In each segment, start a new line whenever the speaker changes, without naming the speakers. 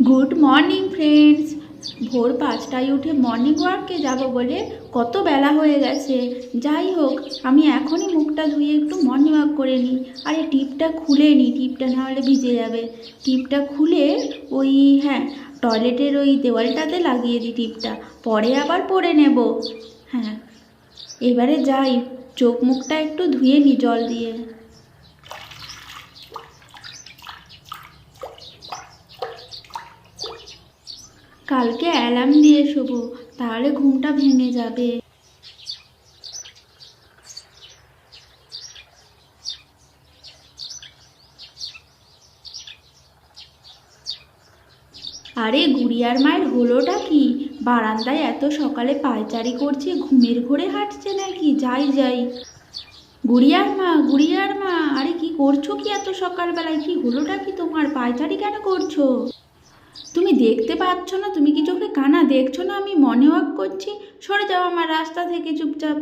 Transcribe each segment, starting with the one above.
Good morning friends ভোর পাঁচটায় উঠে মর্নিং ওয়ার্কে যাব বলে কত বেলা হয়ে গেছে। যাই হোক, আমি এখনই মুখটা ধুয়ে একটু মর্নিং ওয়াক করে নিই। আরে টিপটা খুলে নিই টিপটা না হলে ভিজে যাবে। টিপটা খুলে ওই হ্যাঁ টয়লেটের ওই দেওয়ালটাতে লাগিয়ে দিই টিপটা। পরে আবার পরে নেব। হ্যাঁ এবারে যাই। চোখ মুখটা একটু ধুয়ে নিই জল দিয়ে। কালকে অ্যালার্ম দিয়ে শোবো, তাহলে ঘুমটা ভেঙে যাবে। আরে গুড়িয়ার মায়ের হলোটা কি? বারান্দায় এত সকালে পায়চারি করছে, ঘুমের ঘোরে হাঁটছে নাকি? যাই যাই। গুড়িয়ার মা গুড়িয়ার মা, আরে কি করছ কি এত সকালবেলায়? কি হলোটা কি তোমার? পায়চারি কেন করছ? তুমি দেখতে পাচ্ছ না, তুমি কি চোখে কানা দেখছ না? আমি মনে ওয়াক করছি, সরে যাও আমার রাস্তা থেকে চুপচাপ।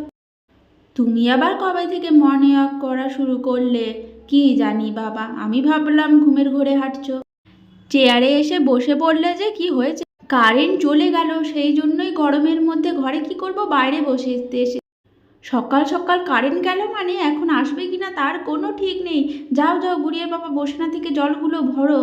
তুমি আবার কবে থেকে মর্নিং ওয়াক করা শুরু করলে? কি জানি বাবা, আমি ভাবলাম ঘুমের ঘোরে হাঁটছো। চেয়ারে এসে বসে পড়লে যে কি হয়েছে? কারেন্ট চলে গেল, সেই জন্যই গরমের মধ্যে ঘরে কি করব? বাইরে বসে এসে। সকাল সকাল কারেন্ট গেল মানে এখন আসবে কিনা তার কোনো ঠিক নেই। যাও যাও গুড়িয়ে বাবা বসে না থেকে জলগুলো ভরো।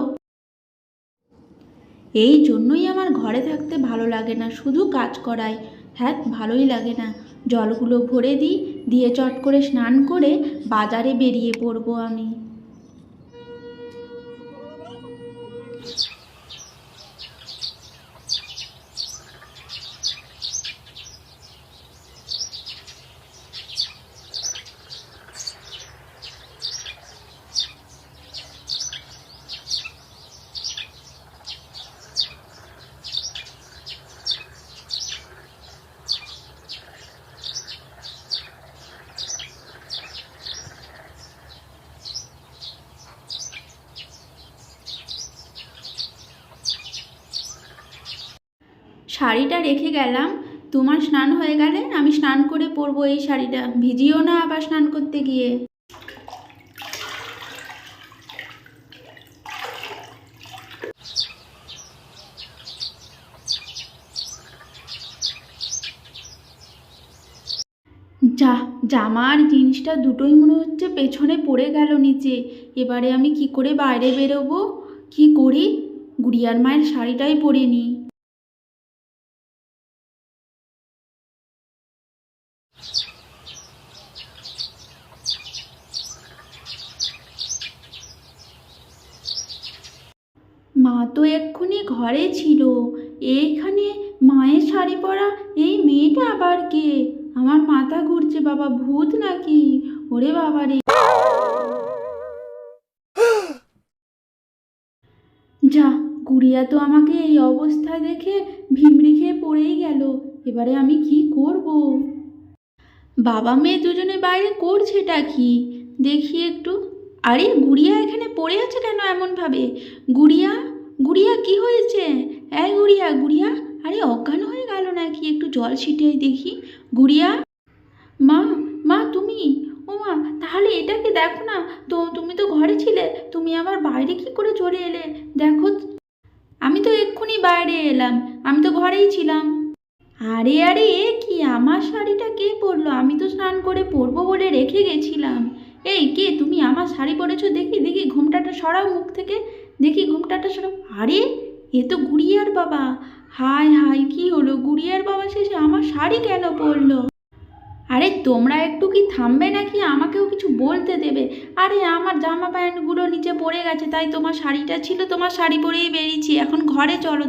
এই জন্যই আমার ঘরে থাকতে ভালো লাগে না, শুধু কাজ করাই। হ্যাঁ ভালোই লাগে না। জলগুলো ভরে দিই, দিয়ে চট করে স্নান করে বাজারে বেরিয়ে পড়ব আমি। শাড়িটা রেখে গেলাম। তোমার স্নান হয়ে গেলে আমি স্নান করে পরবো এই শাড়িটা। ভিজিও না আবার স্নান করতে গিয়ে। যা, জামার জিন্সটা দুটোই মনে হচ্ছে পেছনে পড়ে গেল নিচে। এবারে আমি কি করে বাইরে বেরোবো? কি করি? গুড়িয়ার মায়ের শাড়িটাই পরে নিই। মা তো এক্ষুনি ঘরে ছিল। এইখানে মায়ের শাড়ি পরা এই মেয়েটা আবার কে? আমার মাথা ঘুরছে বাবা, ভূত নাকি? ওরে বাবা রে যা, গুড়িয়া তো আমাকে এই অবস্থায় দেখে ভিমড়ি খেয়ে পড়েই গেল। এবারে আমি কি করব? বাবা মেয়ে দুজনে বাইরে করছেটা কি? দেখি একটু। আরে, গুড়িয়া এখানে পড়ে আছে কেন এমনভাবে? গুড়িয়া গুড়িয়া কি হয়েছে? এই গুড়িয়া গুড়িয়া? আরে অজ্ঞান হয়ে গেল নাকি? একটু জল ছিটিয়ে দেখি। গুড়িয়া? মা মা, তুমি? ও মা, তাহলে এটাকে দেখো না। তো তুমি তো ঘরে ছিলে, তুমি আবার বাইরে কি করে চলে এলে? দেখো আমি তো এক্ষুনি বাইরে এলাম, আমি তো ঘরেই ছিলাম। আরে আরে, এ কি? আমার শাড়িটা কে পরলো? আমি তো স্নান করে পরবো বলে রেখে গেছিলাম। এই কে তুমি? আমার শাড়ি পরেছো? দেখি দেখি, ঘুমটাটা সরাও মুখ থেকে। দেখি ঘুমটাটা সেরকম। আরে, এ তো গুড়িয়ার বাবা। হাই হাই কি হলো? গুড়িয়ার বাবা শেষে আমার শাড়ি কেন পরলো? আরে, তোমরা একটু কি থামবে নাকি? আমাকেও কিছু বলতে দেবে। আরে, আমার জামা প্যান্টগুলো নিচে পড়ে গেছে, তাই তোমার শাড়িটা ছিল, তোমার শাড়ি পরেই বেরিয়েছি। এখন ঘরে চলো